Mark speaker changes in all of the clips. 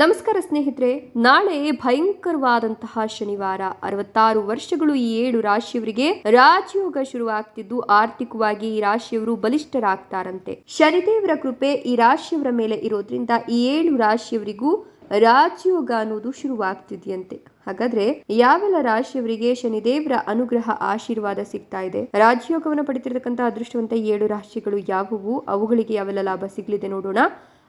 Speaker 1: ನಮಸ್ಕಾರ ಸ್ನೇಹಿತರೆ, ನಾಳೆ ಭಯಂಕರವಾದಂತಹ ಶನಿವಾರ. ಅರವತ್ತಾರು ವರ್ಷಗಳು ಈ ಏಳು ರಾಶಿಯವರಿಗೆ ರಾಜಯೋಗ ಶುರುವಾಗ್ತಿದ್ದು, ಆರ್ಥಿಕವಾಗಿ ಈ ರಾಶಿಯವರು ಬಲಿಷ್ಠರಾಗ್ತಾರಂತೆ. ಶನಿದೇವರ ಕೃಪೆ ಈ ರಾಶಿಯವರ ಮೇಲೆ ಇರೋದ್ರಿಂದ ಈ ಏಳು ರಾಶಿಯವರಿಗೂ ರಾಜಯೋಗ ಅನ್ನೋದು ಶುರುವಾಗ್ತಿದೆಯಂತೆ. ಹಾಗಾದ್ರೆ ಯಾವೆಲ್ಲ ರಾಶಿಯವರಿಗೆ ಶನಿದೇವರ ಅನುಗ್ರಹ, ಆಶೀರ್ವಾದ ಸಿಗ್ತಾ ಇದೆ? ರಾಜಯೋಗವನ್ನು ಪಡೆದಿರತಕ್ಕಂತಹ ಅದೃಷ್ಟವಂತ ಏಳು ರಾಶಿಗಳು ಯಾವುವು? ಅವುಗಳಿಗೆ ಯಾವೆಲ್ಲ ಲಾಭ ಸಿಗಲಿದೆ ನೋಡೋಣ.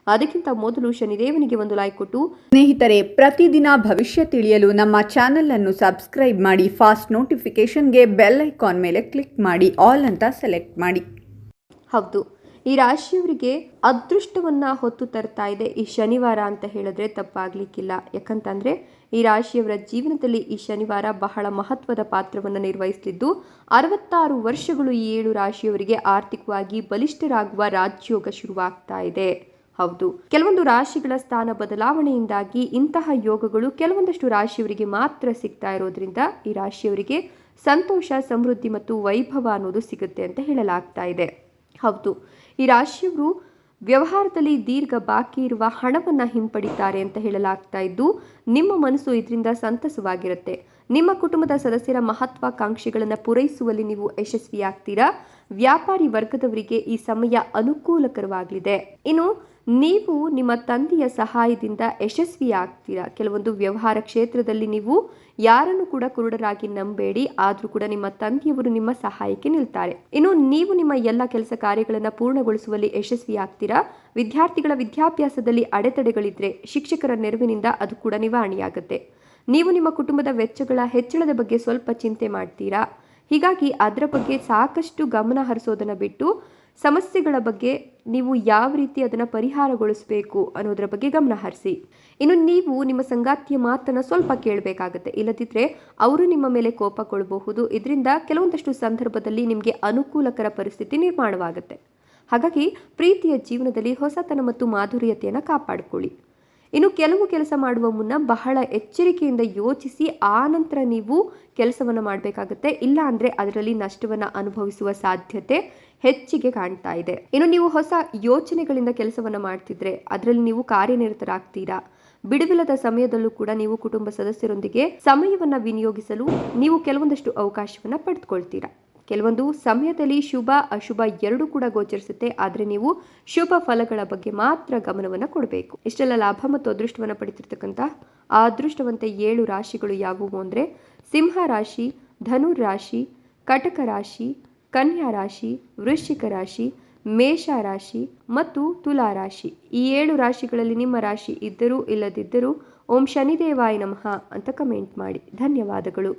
Speaker 1: ಅದಕ್ಕಿಂತ ಮೊದಲು ಶನಿದೇವನಿಗೆ ಒಂದು ಲೈಕ್ ಕೊಟ್ಟು
Speaker 2: ಸ್ನೇಹಿತರೆ ಪ್ರತಿದಿನ ಭವಿಷ್ಯ ತಿಳಿಯಲು ನಮ್ಮ ಚಾನೆಲ್ ಅನ್ನು ಸಬ್ಸ್ಕ್ರೈಬ್ ಮಾಡಿ ಫಾಸ್ಟ್ ನೋಟಿಫಿಕೇಶನ್ಗೆ ಬೆಲ್ ಐಕಾನ್ ಮೇಲೆ ಕ್ಲಿಕ್ ಮಾಡಿ ಆಲ್ ಅಂತ ಸೆಲೆಕ್ಟ್ ಮಾಡಿ.
Speaker 1: ಹೌದು. ಈ ರಾಶಿಯವರಿಗೆ ಅದೃಷ್ಟವನ್ನ ಹೊತ್ತು ತರ್ತಾ ಇದೆ. ಈ ಶನಿವಾರ ಅಂತ ಹೇಳಿದ್ರೆ ತಪ್ಪಾಗ್ಲಿಕ್ಕಿಲ್ಲ. ಯಾಕಂತಂದ್ರೆ ಈ ರಾಶಿಯವರ ಜೀವನದಲ್ಲಿ ಈ ಶನಿವಾರ ಬಹಳ ಮಹತ್ವದ ಪಾತ್ರವನ್ನು ನಿರ್ವಹಿಸಲಿದ್ದು ಅರವತ್ತಾರು ವರ್ಷಗಳು ಈ ಏಳು ರಾಶಿಯವರಿಗೆ ಆರ್ಥಿಕವಾಗಿ ಬಲಿಷ್ಠರಾಗುವ ರಾಜ್ಯೋಗ ಶುರುವಾಗ್ತಾ ಇದೆ. ಹೌದು. ಕೆಲವೊಂದು ರಾಶಿಗಳ ಸ್ಥಾನ ಬದಲಾವಣೆಯಿಂದಾಗಿ ಇಂತಹ ಯೋಗಗಳು ಕೆಲವೊಂದಷ್ಟು ರಾಶಿಯವರಿಗೆ ಮಾತ್ರ ಸಿಗ್ತಾ ಇರೋದ್ರಿಂದ ಈ ರಾಶಿಯವರಿಗೆ ಸಂತೋಷ, ಸಮೃದ್ಧಿ ಮತ್ತು ವೈಭವ ಅನ್ನೋದು ಸಿಗುತ್ತೆ ಅಂತ ಹೇಳಲಾಗ್ತಾ ಇದೆ. ಹೌದು. ಈ ರಾಶಿಯವರು ವ್ಯವಹಾರದಲ್ಲಿ ದೀರ್ಘ ಬಾಕಿ ಇರುವ ಹಣವನ್ನು ಹಿಂಪಡಿತಾರೆ ಅಂತ ಹೇಳಲಾಗ್ತಾ ಇದ್ದು ನಿಮ್ಮ ಮನಸ್ಸು ಇದರಿಂದ ಸಂತಸವಾಗಿರುತ್ತೆ. ನಿಮ್ಮ ಕುಟುಂಬದ ಸದಸ್ಯರ ಮಹತ್ವಾಕಾಂಕ್ಷೆಗಳನ್ನು ಪೂರೈಸುವಲ್ಲಿ ನೀವು ಯಶಸ್ವಿಯಾಗ್ತೀರಾ? ವ್ಯಾಪಾರಿ ವರ್ಗದವರಿಗೆ ಈ ಸಮಯ ಅನುಕೂಲಕರವಾಗಲಿದೆ. ಇನ್ನು, ನೀವು ನಿಮ್ಮ ತಂದೆಯ ಸಹಾಯದಿಂದ ಯಶಸ್ವಿಯಾಗ್ತೀರಾ? ಕೆಲವೊಂದು ವ್ಯವಹಾರ ಕ್ಷೇತ್ರದಲ್ಲಿ ನೀವು ಯಾರನ್ನು ಕೂಡ ಕುರುಡರಾಗಿ ನಂಬೇಡಿ, ಆದರೂ ಕೂಡ ನಿಮ್ಮ ತಂದೆಯವರು ನಿಮ್ಮ ಸಹಾಯಕ್ಕೆ ನಿಲ್ತಾರೆ. ಇನ್ನು, ನೀವು ನಿಮ್ಮ ಎಲ್ಲ ಕೆಲಸ ಕಾರ್ಯಗಳನ್ನು ಪೂರ್ಣಗೊಳಿಸುವಲ್ಲಿ ಯಶಸ್ವಿಯಾಗ್ತೀರಾ? ವಿದ್ಯಾರ್ಥಿಗಳ ವಿದ್ಯಾಭ್ಯಾಸದಲ್ಲಿ ಅಡೆತಡೆಗಳಿದ್ರೆ ಶಿಕ್ಷಕರ ನೆರವಿನಿಂದ ಅದು ಕೂಡ ನಿವಾರಣೆಯಾಗುತ್ತೆ. ನೀವು ನಿಮ್ಮ ಕುಟುಂಬದ ವೆಚ್ಚಗಳ ಹೆಚ್ಚಳದ ಬಗ್ಗೆ ಸ್ವಲ್ಪ ಚಿಂತೆ ಮಾಡ್ತೀರಾ? ಹೀಗಾಗಿ ಅದರ ಬಗ್ಗೆ ಸಾಕಷ್ಟು ಗಮನ ಹರಿಸೋದನ್ನು ಬಿಟ್ಟು ಸಮಸ್ಯೆಗಳ ಬಗ್ಗೆ ನೀವು ಯಾವ ರೀತಿ ಅದನ್ನು ಪರಿಹಾರಗೊಳಿಸಬೇಕು ಅನ್ನೋದರ ಬಗ್ಗೆ ಗಮನ ಹರಿಸಿ. ಇನ್ನು ನೀವು ನಿಮ್ಮ ಸಂಗಾತಿಯ ಮಾತನ್ನು ಸ್ವಲ್ಪ ಕೇಳಬೇಕಾಗತ್ತೆ. ಇಲ್ಲದಿದ್ದರೆ ಅವರು ನಿಮ್ಮ ಮೇಲೆ ಕೋಪಗೊಳ್ಳಬಹುದು ಇದರಿಂದ ಕೆಲವೊಂದಷ್ಟು ಸಂದರ್ಭದಲ್ಲಿ ನಿಮಗೆ ಅನುಕೂಲಕರ ಪರಿಸ್ಥಿತಿ ನಿರ್ಮಾಣವಾಗುತ್ತೆ. ಹಾಗಾಗಿ ಪ್ರೀತಿಯ ಜೀವನದಲ್ಲಿ ಹೊಸತನ ಮತ್ತು ಮಾಧುರ್ಯತೆಯನ್ನು ಕಾಪಾಡಿಕೊಳ್ಳಿ. ಇನ್ನು ಕೆಲವು ಕೆಲಸ ಮಾಡುವ ಮುನ್ನ ಬಹಳ ಎಚ್ಚರಿಕೆಯಿಂದ ಯೋಚಿಸಿ ಆ ನಂತರ ನೀವು ಕೆಲಸವನ್ನು ಮಾಡಬೇಕಾಗುತ್ತೆ. ಇಲ್ಲ ಅಂದರೆ ಅದರಲ್ಲಿ ನಷ್ಟವನ್ನು ಅನುಭವಿಸುವ ಸಾಧ್ಯತೆ ಹೆಚ್ಚಿಗೆ ಕಾಣ್ತಾ ಇದೆ. ಇನ್ನು ನೀವು ಹೊಸ ಯೋಚನೆಗಳಿಂದ ಕೆಲಸವನ್ನು ಮಾಡ್ತಿದ್ರೆ ಅದರಲ್ಲಿ ನೀವು ಕಾರ್ಯನಿರತರಾಗ್ತೀರಾ? ಬಿಡುವಿಲ್ಲದ ಸಮಯದಲ್ಲೂ ಕೂಡ ನೀವು ಕುಟುಂಬ ಸದಸ್ಯರೊಂದಿಗೆ ಸಮಯವನ್ನು ವಿನಿಯೋಗಿಸಲು ನೀವು ಕೆಲವೊಂದಷ್ಟು ಅವಕಾಶವನ್ನು ಪಡೆದುಕೊಳ್ತೀರಾ? ಕೆಲವೊಂದು ಸಮಯದಲ್ಲಿ ಶುಭ, ಅಶುಭ ಎರಡೂ ಕೂಡ ಗೋಚರಿಸುತ್ತೆ. ಆದರೆ ನೀವು ಶುಭ ಫಲಗಳ ಬಗ್ಗೆ ಮಾತ್ರ ಗಮನವನ್ನು ಕೊಡಬೇಕು. ಇಷ್ಟೆಲ್ಲ ಲಾಭ ಮತ್ತು ಅದೃಷ್ಟವನ್ನು ಪಡಿತಿರ್ತಕ್ಕಂಥ ಆ ಅದೃಷ್ಟವಂತ ಏಳು ರಾಶಿಗಳು ಯಾವುವು ಅಂದರೆ ಸಿಂಹ ರಾಶಿ ಧನುರ್ ರಾಶಿ, ಕಟಕ ರಾಶಿ, ಕನ್ಯಾ ರಾಶಿ, ವೃಶ್ಚಿಕ ರಾಶಿ, ಮೇಷ ರಾಶಿ ಮತ್ತು ತುಲಾ ರಾಶಿ. ಈ ಏಳು ರಾಶಿಗಳಲ್ಲಿ ನಿಮ್ಮ ರಾಶಿ ಇದ್ದರೂ ಇಲ್ಲದಿದ್ದರೂ ಓಂ ಶನಿದೇವಾಯ ನಮಃ ಅಂತ ಕಮೆಂಟ್ ಮಾಡಿ. ಧನ್ಯವಾದಗಳು.